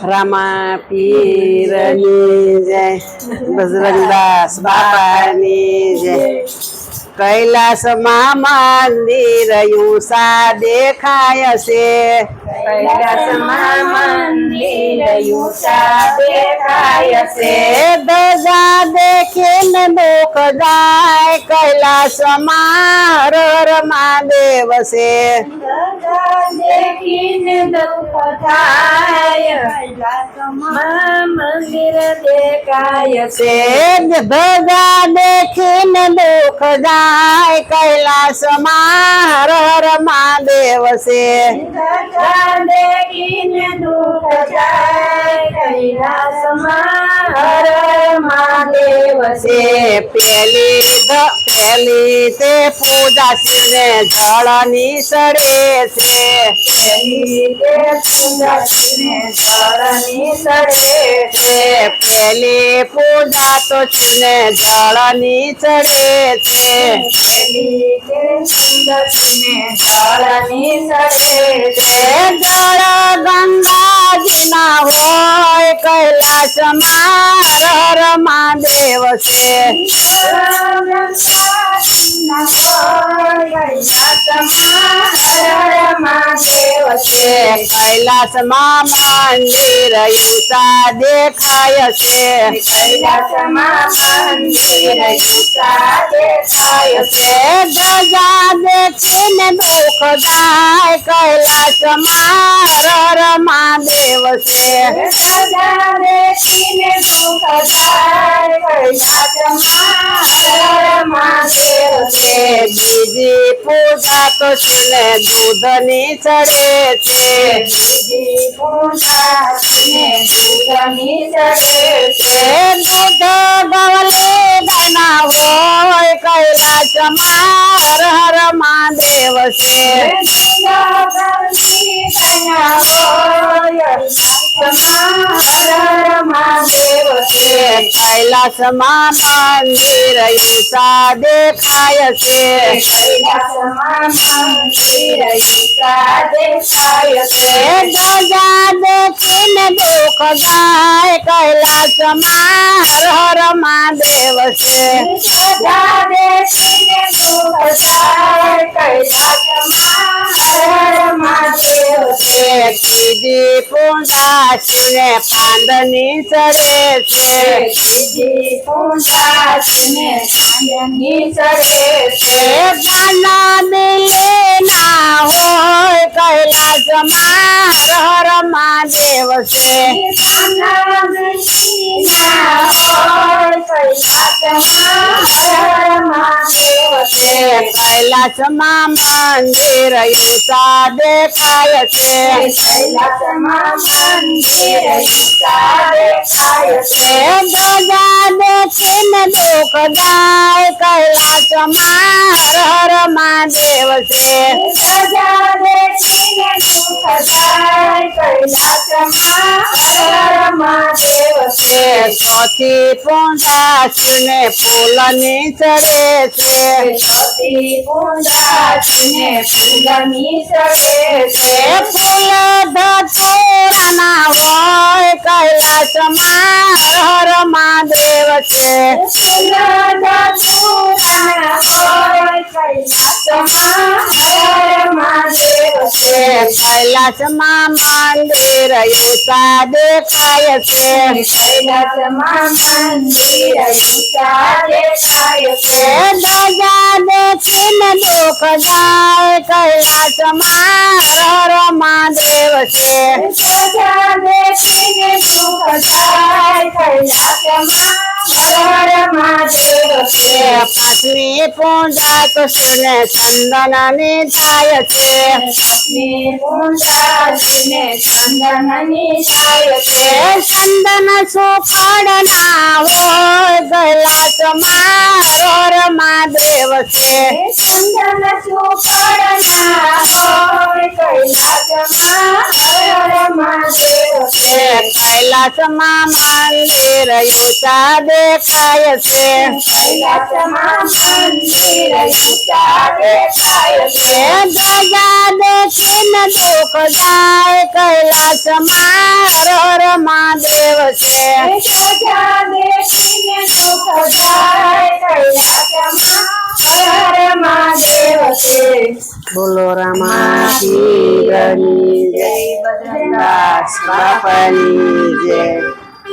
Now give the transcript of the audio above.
રામા પીરની જય બજરંગદાસ બાપાની જય કૈલાસમાં મંદિર યુસા દેખાય છે કૈલાસમાં મંદિર યુસા દેખાય છે ધજા દેખીને દુઃખ જાય કૈલાસમાં રર મહાદેવ છે ધજા દેખીને દુઃખ થાય કૈલાસમાં મંદિર દેખાય છે છે ધજા દેખીને દુઃખ જાય કૈલાસમાં રર મહાદેવ છે ધજા દેખીને દુઃખ જાય કૈલાસમાં હર हर महादेव से पहले पहले से पूजा सिरे जड़नी सड़े से। पहले पूजा तो चुने जड़नी चढ़े से। जड़ गंगा राजीना हो कैलाश मार महादेव से। कैलाश मा मंदिर यूसा देखाय से। कैलाश मा मंदिर यूसा देखाय से गजा देखिन दुख दाय कैलाश मा છે છે બીજી પૂજા તો શિવને દૂધની ચડે છે છે દૂધ ગવલે ગાયના હોય કૈલાસમાં હર હર મહાદેવ છે कैला माँ मंदिर ईसा देखाय से गजा देखिन दुख गाय कैला माँ हर हर महादेव से ध्वजा देखिन दुख गाय પૂજા શિવને પાંદની ચડે છે. છે. ગાના દિલે ના હોય કૈલાસમાં હર હર મહાદેવ છે. છે. કૈલાસમાં મંદિર યુસા દેખાય છે. છે. ધજા દેખીને દુઃખ જાય કૈલાસમાં હર હર મહાદેવ છે છે. ચોથી પૂજા શિવને ફૂલની ચડે છે. ફૂલ ધતુરાના હોય કૈલાસમાં હર હર મહાદેવ છે. છે. કૈલાસમાં મંદિર યુસા દેખાય છે. છે. ધજા દેખીને દુઃખ જાય કૈલાસમાં હર હર મહાદેવ છે. છે પાંચમી પૂજા શિવને ચંદનની થાય છે છે ચંદન સુફળ ના હોય કૈલાસમાં હર હર મહાદેવ છે મંદિર યુસા દેખાય છે દુઃખ જાય કૈલાસમાં હર મહાદેવ છે બોલો રામા જય બદરદાસ બાપાની જય.